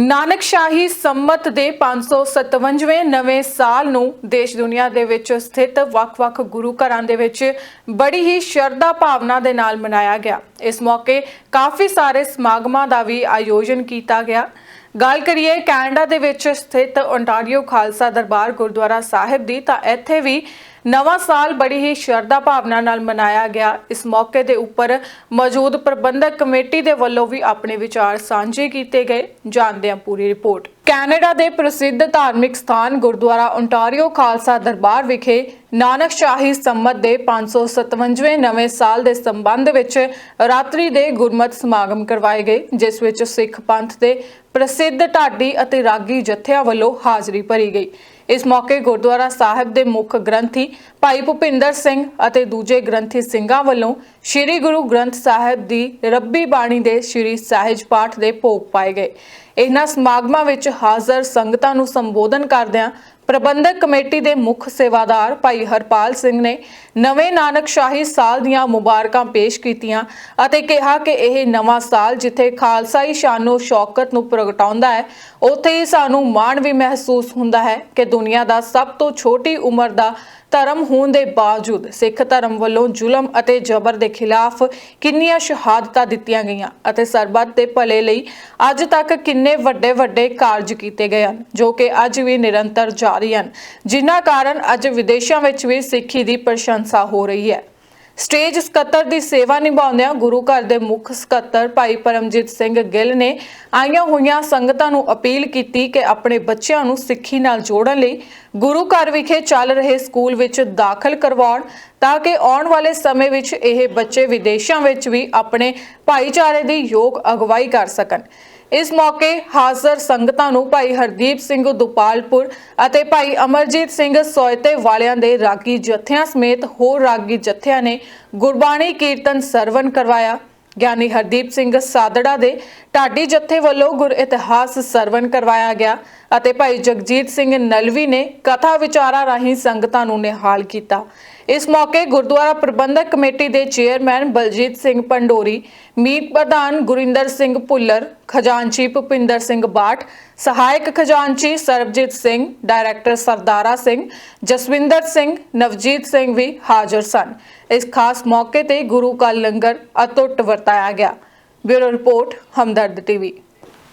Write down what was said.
ਨਾਨਕ ਸ਼ਾਹੀ ਸੰਮਤ ਦੇ 557ਵੇਂ ਨਵੇਂ ਸਾਲ ਨੂੰ ਦੇਸ਼ ਦੁਨੀਆ ਦੇ ਵਿੱਚ ਸਥਿਤ ਵੱਖ-ਵੱਖ ਗੁਰੂ ਘਰਾਂ ਦੇ ਵਿੱਚ ਬੜੀ ਹੀ ਸ਼ਰਧਾ ਭਾਵਨਾ ਦੇ ਨਾਲ ਮਨਾਇਆ ਗਿਆ। ਇਸ ਮੌਕੇ ਕਾਫੀ ਸਾਰੇ ਸਮਾਗਮਾਂ ਦਾ ਵੀ ਆਯੋਜਨ ਕੀਤਾ ਗਿਆ। ਗੱਲ ਕਰੀਏ ਕੈਨੇਡਾ ਦੇ ਵਿੱਚ ਸਥਿਤ ਓਨਟਾਰੀਓ ਖਾਲਸਾ ਦਰਬਾਰ ਗੁਰਦੁਆਰਾ ਸਾਹਿਬ ਦੀ, ਤਾਂ ਇੱਥੇ ਵੀ ਨਵਾਂ ਸਾਲ ਬੜੀ ਹੀ ਸ਼ਰਧਾ ਭਾਵਨਾ ਨਾਲ ਮਨਾਇਆ ਗਿਆ। ਇਸ ਮੌਕੇ ਦੇ ਉੱਪਰ ਮੌਜੂਦ ਪ੍ਰਬੰਧਕ ਕਮੇਟੀ ਦੇ ਵੱਲੋਂ ਵੀ ਆਪਣੇ ਵਿਚਾਰ ਸਾਂਝੇ ਕੀਤੇ ਗਏ। ਜਾਣਦੇ ਹਾਂ ਪੂਰੀ ਰਿਪੋਰਟ। ਕੈਨੇਡਾ ਦੇ ਪ੍ਰਸਿੱਧ ਧਾਰਮਿਕ ਸਥਾਨ ਗੁਰਦੁਆਰਾ ਓਨਟਾਰੀਓ ਖਾਲਸਾ ਦਰਬਾਰ ਵਿਖੇ ਨਾਨਕ ਸ਼ਾਹੀ ਸੰਮਤ ਦੇ 557ਵੇਂ ਨਵੇਂ ਸਾਲ ਦੇ ਸੰਬੰਧ ਵਿੱਚ ਰਾਤਰੀ ਦੇ ਗੁਰਮਤ ਸਮਾਗਮ ਕਰਵਾਏ ਗਏ, ਜਿਸ ਵਿੱਚ ਸਿੱਖ ਪੰਥ ਦੇ ਪ੍ਰਸਿੱਧ ਢਾਡੀ ਅਤੇ ਰਾਗੀ ਜਥਿਆਂ ਵੱਲੋਂ ਹਾਜ਼ਰੀ ਭਰੀ ਗਈ। ਇਸ ਮੌਕੇ ਗੁਰਦੁਆਰਾ ਸਾਹਿਬ ਦੇ ਮੁੱਖ ਗ੍ਰੰਥੀ ਭਾਈ ਭੁਪਿੰਦਰ ਸਿੰਘ ਅਤੇ ਦੂਜੇ ਗ੍ਰੰਥੀ ਸਿੰਘਾਂ ਵੱਲੋਂ ਸ੍ਰੀ ਗੁਰੂ ਗ੍ਰੰਥ ਸਾਹਿਬ ਦੀ ਰੱਬੀ ਬਾਣੀ ਦੇ ਸ੍ਰੀ ਸਹਿਜ ਪਾਠ ਦੇ ਭੋਗ ਪਾਏ ਗਏ। ਇਹਨਾਂ ਸਮਾਗਮਾਂ ਵਿੱਚ ਹਾਜ਼ਰ ਸੰਗਤਾਂ ਨੂੰ ਸੰਬੋਧਨ ਕਰਦਿਆਂ ਪ੍ਰਬੰਧਕ ਕਮੇਟੀ ਦੇ ਮੁੱਖ ਸੇਵਾਦਾਰ ਭਾਈ ਹਰਪਾਲ ਸਿੰਘ ਨੇ ਨਵੇਂ ਨਾਨਕ ਸ਼ਾਹੀ ਸਾਲ ਦੀਆਂ ਮੁਬਾਰਕਾਂ ਪੇਸ਼ ਕੀਤੀਆਂ ਅਤੇ ਕਿਹਾ ਕਿ ਇਹ ਨਵਾਂ ਸਾਲ ਜਿੱਥੇ ਖਾਲਸਾਈ ਸ਼ਾਨੋ ਸ਼ੌਕਤ ਨੂੰ ਪ੍ਰਗਟਾਉਂਦਾ ਹੈ, ਉੱਥੇ ਹੀ ਸਾਨੂੰ ਮਾਣ ਵੀ ਮਹਿਸੂਸ ਹੁੰਦਾ ਹੈ ਕਿ ਦੁਨੀਆ ਦਾ ਸਭ ਤੋਂ ਛੋਟੀ ਉਮਰ ਦਾ ਧਰਮ ਹੋਣ ਦੇ ਬਾਵਜੂਦ ਸਿੱਖ ਧਰਮ ਵੱਲੋਂ ਜ਼ੁਲਮ ਅਤੇ ਜ਼ਬਰ ਦੇ ਖਿਲਾਫ ਕਿੰਨੀਆਂ ਸ਼ਹਾਦਤਾਂ ਦਿੱਤੀਆਂ ਗਈਆਂ ਅਤੇ ਸਰਬੱਤ ਦੇ ਭਲੇ ਲਈ ਅੱਜ ਤੱਕ ਕਿੰਨੇ ਵੱਡੇ ਵੱਡੇ ਕਾਰਜ ਕੀਤੇ ਗਏ ਹਨ, ਜੋ ਕਿ ਅੱਜ ਵੀ ਨਿਰੰਤਰ ਜਾਰੀ ਹਨ, ਜਿਨ੍ਹਾਂ ਕਾਰਨ ਅੱਜ ਵਿਦੇਸ਼ਾਂ ਵਿੱਚ ਵੀ ਸਿੱਖੀ ਦੀ ਪ੍ਰਸ਼ੰਸਾ ਹੋ ਰਹੀ ਹੈ। ਸਟੇਜ ਸਕੱਤਰ ਦੀ ਸੇਵਾ ਨਿਭਾਉਂਦਿਆਂ ਗੁਰੂ ਘਰ ਦੇ ਮੁੱਖ ਸਕੱਤਰ ਭਾਈ ਪਰਮਜੀਤ ਸਿੰਘ ਗਿੱਲ ਨੇ ਆਈਆਂ ਹੋਈਆਂ ਸੰਗਤਾਂ ਨੂੰ ਅਪੀਲ ਕੀਤੀ ਕਿ ਆਪਣੇ ਬੱਚਿਆਂ ਨੂੰ ਸਿੱਖੀ ਨਾਲ ਜੋੜਨ ਲਈ ਗੁਰੂ ਘਰ ਵਿਖੇ ਚੱਲ ਰਹੇ ਸਕੂਲ ਵਿੱਚ ਦਾਖਲ ਕਰਵਾਉਣ ਤਾਂ ਕਿ ਆਉਣ ਵਾਲੇ ਸਮੇਂ ਵਿੱਚ ਇਹ ਬੱਚੇ ਵਿਦੇਸ਼ਾਂ ਵਿੱਚ ਵੀ ਆਪਣੇ ਭਾਈਚਾਰੇ ਦੀ ਯੋਗ ਅਗਵਾਈ ਕਰ ਸਕਣ। ਇਸ ਮੌਕੇ ਹਾਜ਼ਰ ਸੰਗਤਾਂ ਨੂੰ ਭਾਈ ਹਰਦੀਪ ਸਿੰਘ ਦੁਪਾਲਪੁਰ ਅਤੇ ਭਾਈ ਅਮਰਜੀਤ ਸਿੰਘ ਸੋਇਤੇ ਵਾਲਿਆਂ ਦੇ ਰਾਗੀ ਜਥਿਆਂ ਸਮੇਤ ਹੋਰ ਰਾਗੀ ਜਥਿਆਂ ਨੇ ਗੁਰਬਾਣੀ ਕੀਰਤਨ ਸਰਵਨ ਕਰਵਾਇਆ। ਗਿਆਨੀ ਹਰਦੀਪ ਸਿੰਘ ਸਾਦੜਾ ਦੇ ਢਾਡੀ ਜਥੇ ਵੱਲੋਂ ਗੁਰ ਇਤਿਹਾਸ ਸਰਵਨ ਕਰਵਾਇਆ ਗਿਆ। ਅਤੇ ਭਾਈ ਜਗਜੀਤ ਸਿੰਘ ਨਲਵੀ ਨੇ ਕਥਾ ਵਿਚਾਰਾਂ ਰਾਹੀਂ ਸੰਗਤਾਂ ਨੂੰ ਨਿਹਾਲ ਕੀਤਾ। ਇਸ ਮੌਕੇ ਗੁਰਦੁਆਰਾ ਪ੍ਰਬੰਧਕ ਕਮੇਟੀ ਦੇ ਚੇਅਰਮੈਨ ਬਲਜੀਤ ਸਿੰਘ ਪੰਡੋਰੀ, ਮੀਤ ਪ੍ਰਧਾਨ ਗੁਰਿੰਦਰ ਸਿੰਘ ਭੁੱਲਰ, ਖਜ਼ਾਨਚੀ ਭੁਪਿੰਦਰ ਸਿੰਘ ਬਾਠ, ਸਹਾਇਕ ਖਜ਼ਾਨਚੀ ਸਰਬਜੀਤ ਸਿੰਘ, ਡਾਇਰੈਕਟਰ ਸਰਦਾਰਾ ਸਿੰਘ, ਜਸਵਿੰਦਰ ਸਿੰਘ, ਨਵਜੀਤ ਸਿੰਘ ਵੀ ਹਾਜ਼ਰ ਸਨ। ਇਸ ਖਾਸ ਮੌਕੇ ਤੇ ਗੁਰੂ ਕਾ ਲੰਗਰ ਅਤੁੱਟ ਵਰਤਾਇਆ ਗਿਆ। Bureau report, Hamdard TV.